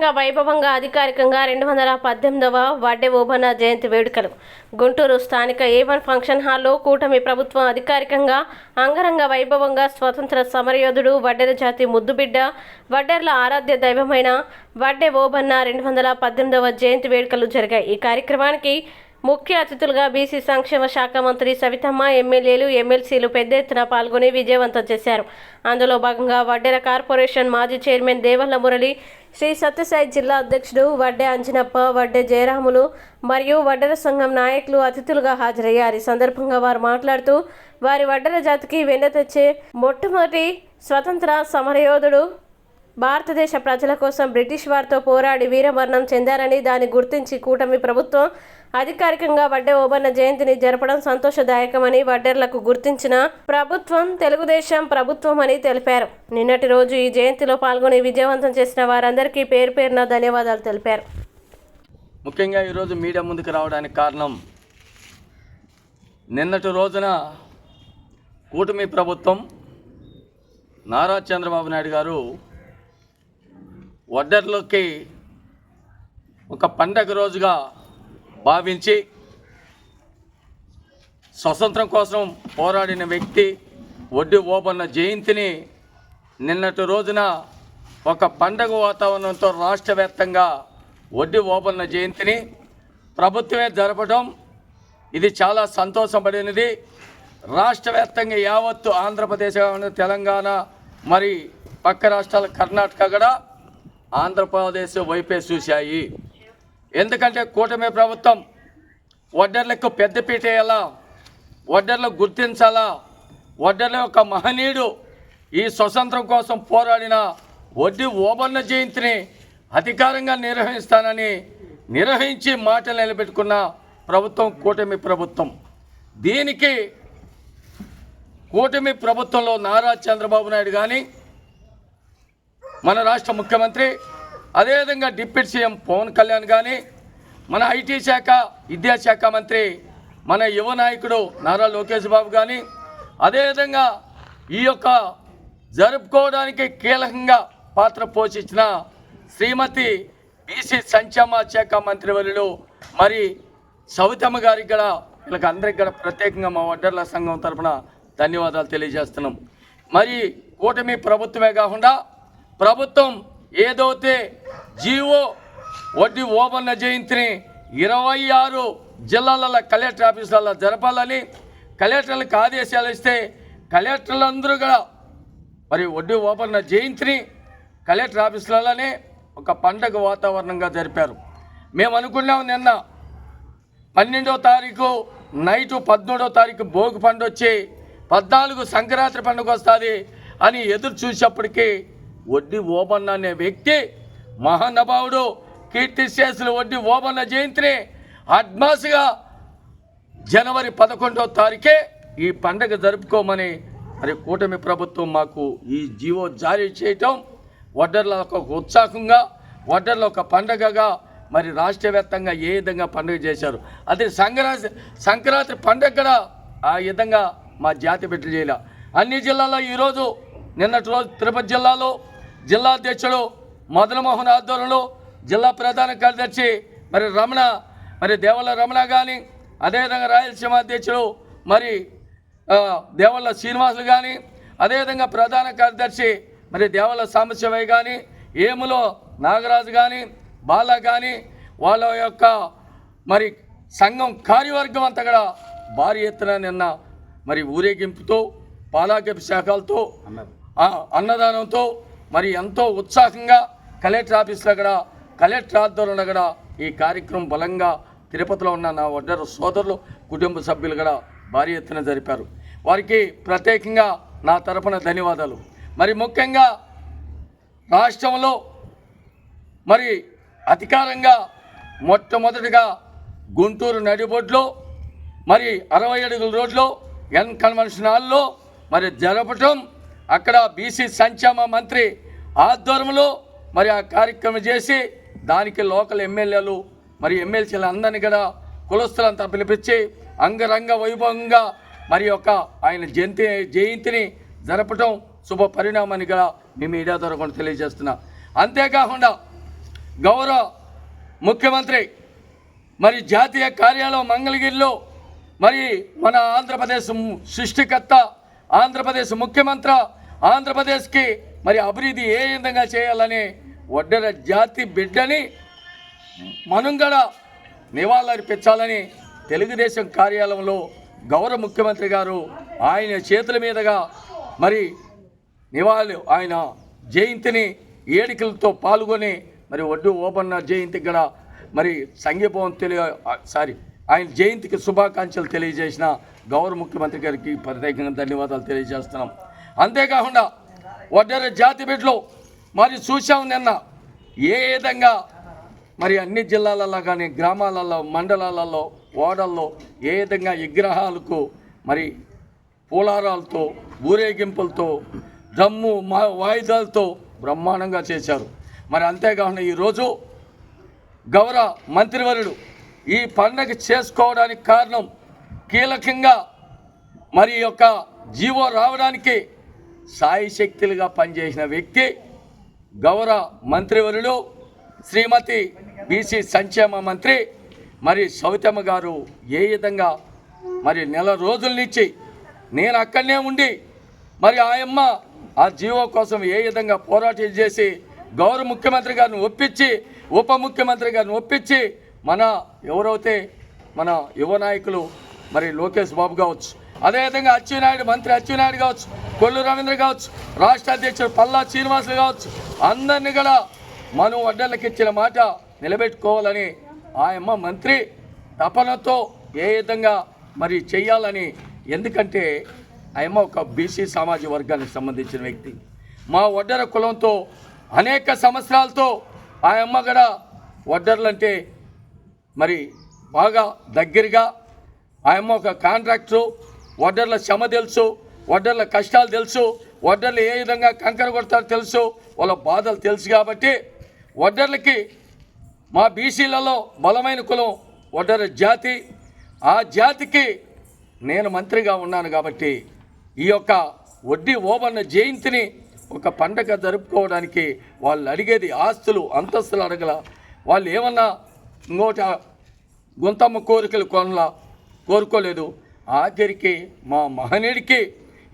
ఘనంగా వైభవంగా అధికారికంగా రెండు వందల పద్దెనిమిదవ వడ్డే ఓబన్న జయంతి వేడుకలు. గుంటూరు స్థానిక ఏవన్ ఫంక్షన్ హాల్లో కూటమి ప్రభుత్వం అధికారికంగా అంగరంగ వైభవంగా స్వతంత్ర సమరయోధుడు వడ్డెర జాతి ముద్దుబిడ్డ వడ్డెర్ల ఆరాధ్య దైవమైన వడ్డే ఓబన్న రెండు వందల పద్దెనిమిదవ జయంతి వేడుకలు జరిగాయి. ఈ కార్యక్రమానికి ముఖ్య అతిథులుగా బీసీ సంక్షేమ శాఖ మంత్రి సవితమ్మ ఎమ్మెల్యేలు ఎమ్మెల్సీలు పెద్ద ఎత్తున పాల్గొని విజయవంతం చేశారు. అందులో భాగంగా వడ్డెర కార్పొరేషన్ మాజీ చైర్మన్ దేవల్ల మురళి శ్రీ సత్యసాయి జిల్లా అధ్యక్షుడు వడ్డే అంజనప్ప వడ్డే జయరాములు మరియు వడ్డెర సంఘం నాయకులు అతిథులుగా హాజరయ్యారు. ఈ సందర్భంగా వారు మాట్లాడుతూ వారి వడ్డెర జాతికి వెన్న తెచ్చే మొట్టమొదటి స్వతంత్ర సమరయోధుడు భారతదేశ ప్రజల కోసం బ్రిటిష్ వారితో పోరాడి వీరమరణం చెందారని దాన్ని గుర్తించి కూటమి ప్రభుత్వం అధికారికంగా వడ్డే ఓబన్న జయంతిని జరపడం సంతోషదాయకమని వడ్డెర్లకు గుర్తించిన ప్రభుత్వం తెలుగుదేశం ప్రభుత్వం అని తెలిపారు. నిన్నటి రోజు ఈ జయంతిలో పాల్గొని విజయవంతం చేసిన వారందరికీ పేరు పేరున ధన్యవాదాలు తెలిపారు. ముఖ్యంగా ఈరోజు మీడియా ముందుకు రావడానికి కారణం నిన్నటి రోజున కూటమి ప్రభుత్వం నారా చంద్రబాబు నాయుడు గారు వడ్డర్లోకి ఒక పండగ రోజుగా భావించి స్వతంత్రం కోసం పోరాడిన వ్యక్తి ఒడ్డు ఓబన్న జయంతిని నిన్నటి రోజున ఒక పండగ వాతావరణంతో రాష్ట్ర వ్యాప్తంగా ఓబన్న జయంతిని ప్రభుత్వమే జరపడం ఇది చాలా సంతోషపడినది. రాష్ట్ర వ్యాప్తంగా యావత్తు ఆంధ్రప్రదేశ్ తెలంగాణ మరి పక్క రాష్ట్రాల కర్ణాటక కూడా ఆంధ్రప్రదేశ్ వైపే చూశాయి. ఎందుకంటే కూటమి ప్రభుత్వం వడ్డర్లకు పెద్దపీట వేయాలా? వడ్డర్లకు గుర్తించాలా? వడ్డర్ల యొక్క మహనీయుడు ఈ స్వతంత్రం కోసం పోరాడిన వడ్డీ ఓబన్న జయంతిని అధికారంగా నిర్వహిస్తానని నిర్వహించి మాటలు నిలబెట్టుకున్న ప్రభుత్వం కూటమి ప్రభుత్వం. దీనికి కూటమి ప్రభుత్వంలో నారా చంద్రబాబు నాయుడు కానీ మన రాష్ట్ర ముఖ్యమంత్రి అదేవిధంగా డిప్యూటీ సీఎం పవన్ కళ్యాణ్ కానీ మన ఐటీ శాఖ విద్యాశాఖ మంత్రి మన యువ నాయకుడు నారా లోకేష్ బాబు కానీ అదేవిధంగా ఈ యొక్క జరుపుకోవడానికి కీలకంగా పాత్ర పోషించిన శ్రీమతి బీసీ సంక్షేమ శాఖ మంత్రివర్యులు మరి సవితమ్మ గారికి కూడా వీళ్ళకి అందరికి కూడా ప్రత్యేకంగా మా వడ్డర్ల సంఘం తరపున ధన్యవాదాలు తెలియజేస్తున్నాం. మరి కూటమి ప్రభుత్వమే కాకుండా ప్రభుత్వం ఏదైతే జీవో వడ్డీ ఓబన్న జయంతిని ఇరవై ఆరు జిల్లాలలో కలెక్టర్ ఆఫీసులలో జరపాలని కలెక్టర్లకు ఆదేశాలు ఇస్తే కలెక్టర్లందరూ కూడా మరి వడ్డీ ఓబన్న జయంతిని కలెక్టర్ ఆఫీసులలోనే ఒక పండగ వాతావరణంగా జరిపారు. మేము అనుకున్నాం నిన్న పన్నెండో తారీఖు నైటు పదమూడో తారీఖు భోగి పండు వచ్చి పద్నాలుగు సంక్రాంతి పండుగ వస్తుంది అని ఎదురు చూసేప్పటికీ వడ్డీ ఓబన్న అనే వ్యక్తి మహానుభావుడు కీర్తిశేషులు వడ్డీ ఓబన్న జయంతిని అడ్మాస్గా జనవరి పదకొండవ తారీఖే ఈ పండగ జరుపుకోమని మరి కూటమి ప్రభుత్వం మాకు ఈ జీవో జారీ చేయటం వడ్డర్ల ఒక ఉత్సాహంగా వడ్డర్ల ఒక పండగగా మరి రాష్ట్ర వ్యాప్తంగా ఏ విధంగా పండుగ చేశారు? అదే సంక్రాంతి సంక్రాంతి పండగ కూడా ఆ విధంగా మా జాతి బిడ్డలు చేయాల. అన్ని జిల్లాల్లో ఈరోజు నిన్నటి రోజు తిరుపతి జిల్లాలో జిల్లా అధ్యక్షుడు మదనమోహన్ ఆధ్వర్యంలో జిల్లా ప్రధాన కార్యదర్శి మరి రమణ మరి దేవల రమణ కానీ అదేవిధంగా రాయలసీమ అధ్యక్షుడు మరి దేవల్ల శ్రీనివాసులు కానీ అదేవిధంగా ప్రధాన కార్యదర్శి మరి దేవల్ల సాంబశివయ్య కానీ ఏములో నాగరాజు కానీ బాల కానీ వాళ్ళ యొక్క మరి సంఘం కార్యవర్గం అంతా కూడా భారీ ఎత్తున నిన్న మరి ఊరేగింపుతో పాలాభిషేకాలతో ఆ, అన్నదానంతో మరి ఎంతో ఉత్సాహంగా కలెక్టర్ ఆఫీస్లో కూడా కలెక్టర్ ఆధ్వర్యంలో కూడా ఈ కార్యక్రమం బలంగా తిరుపతిలో ఉన్న నా ఒడ్డరు సోదరులు కుటుంబ సభ్యులు కూడా భారీ ఎత్తున జరిపారు. వారికి ప్రత్యేకంగా నా తరపున ధన్యవాదాలు. మరి ముఖ్యంగా రాష్ట్రంలో మరి అధికారంగా మొట్టమొదటిగా గుంటూరు నడిబొడ్లో మరి అరవై అడుగుల రోడ్లో ఎన్ కన్వెన్షన్ హాల్లో మరి జరపటం అక్కడ బీసీ సంక్షేమ మంత్రి ఆధ్వర్యంలో మరి ఆ కార్యక్రమం చేసి దానికి లోకల్ ఎమ్మెల్యేలు మరి ఎమ్మెల్సీలు అందరినీ కూడా కులస్తులంతా పిలిపించి అంగరంగ వైభవంగా మరి యొక్క ఆయన జయంతి జయంతిని జరపటం శుభ పరిణామాన్ని కూడా మీ మీడియా ద్వారా కూడా తెలియజేస్తున్నా. అంతేకాకుండా గౌరవ ముఖ్యమంత్రి మరి జాతీయ కార్యాలయం మంగళగిరిలో మరి మన ఆంధ్రప్రదేశ్ సృష్టికర్త ఆంధ్రప్రదేశ్ ముఖ్యమంత్రి ఆంధ్రప్రదేశ్కి మరి అభివృద్ధి ఏ విధంగా చేయాలని ఒడ్డెర జాతి బిడ్డని మనం కూడా నివాళులర్పించాలని తెలుగుదేశం కార్యాలయంలో గౌరవ ముఖ్యమంత్రి గారు ఆయన చేతుల మీదుగా మరి నివాళులు ఆయన జయంతిని ఏడికలతో పాల్గొని మరి ఒడ్డు ఓపన్న జయంతికి కూడా మరి సంఘీభావం తెలియ సారీ ఆయన జయంతికి శుభాకాంక్షలు తెలియజేసిన గౌరవ ముఖ్యమంత్రి గారికి ప్రత్యేకంగా ధన్యవాదాలు తెలియజేస్తున్నాం. అంతేకాకుండా వడ్డెర జాతి బిడ్డలో మరి చూసాం నిన్న ఏ విధంగా మరి అన్ని జిల్లాలలో కానీ గ్రామాలలో మండలాలలో ఓడల్లో ఏ విధంగా విగ్రహాలకు మరి పూలారాలతో ఊరేగింపులతో దమ్ము మా వాయిదాలతో బ్రహ్మాండంగా చేశారు. మరి అంతేకాకుండా ఈరోజు గౌరవ మంత్రివర్యుడు ఈ పండగ చేసుకోవడానికి కారణం కీలకంగా మరి యొక్క జీవో రావడానికి సాయి శక్తులుగా పనిచేసిన వ్యక్తి గౌరవ మంత్రివరులు శ్రీమతి బీసీ సంక్షేమ మంత్రి మరి సౌతమ్మ గారు ఏ విధంగా మరి నెల రోజుల నుంచి నేను అక్కడనే ఉండి మరి ఆయమ్మ ఆ జీవో కోసం ఏ విధంగా పోరాటం చేసి గౌరవ ముఖ్యమంత్రి గారిని ఒప్పించి ఉప ముఖ్యమంత్రి గారిని ఒప్పించి మన ఎవరైతే మన యువ నాయకులు మరి లోకేష్ బాబు కావచ్చు అదేవిధంగా అచ్చెన్నాయుడు మంత్రి అచ్చెన్నాయుడు కావచ్చు కొల్లు రవీంద్ర కావచ్చు రాష్ట్ర అధ్యక్షుడు పల్లా శ్రీనివాసులు కావచ్చు అందరినీ కూడా మనం వడ్డర్లకు ఇచ్చిన మాట నిలబెట్టుకోవాలని ఆయమ్మ మంత్రి తపనతో ఏ విధంగా మరి చెయ్యాలని ఎందుకంటే ఆయమ్మ ఒక బీసీ సామాజిక వర్గానికి సంబంధించిన వ్యక్తి. మా వడ్డర కులంతో అనేక సంవత్సరాలతో ఆయమ్మ కూడా వడ్డర్లంటే మరి బాగా దగ్గరగా ఆయమ్మ ఒక కాంట్రాక్టరు వడ్డర్ల శ్రమ తెలుసు వడ్డర్ల కష్టాలు తెలుసు వడ్డర్లు ఏ విధంగా కంకర కొడతారో తెలుసు వాళ్ళ బాధలు తెలుసు కాబట్టి వడ్డర్లకి మా బీసీలలో బలమైన కులం వడ్డర జాతి. ఆ జాతికి నేను మంత్రిగా ఉన్నాను కాబట్టి ఈ యొక్క వడ్డీ ఓబన్న జయంతిని ఒక పండగ జరుపుకోవడానికి వాళ్ళు అడిగేది ఆస్తులు అంతస్తులు అడగల. వాళ్ళు ఏమన్నా ఇంకోట గుంతమ్మ కోరికలు కొనలా కోరుకోలేదు. ఆఖరికి మా మహనీయుడికి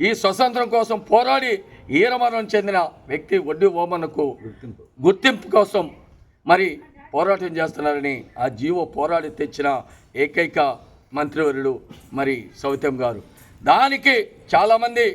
ఈ స్వతంత్రం కోసం పోరాడి ఈరమరణం చెందిన వ్యక్తి వడ్డీ ఓమన్నకు గుర్తింపు. కోసం మరి పోరాటం చేస్తున్నారని ఆ జీవో పోరాడి తెచ్చిన ఏకైక మంత్రివర్యుడు మరి సౌత్యం గారు. దానికి చాలామంది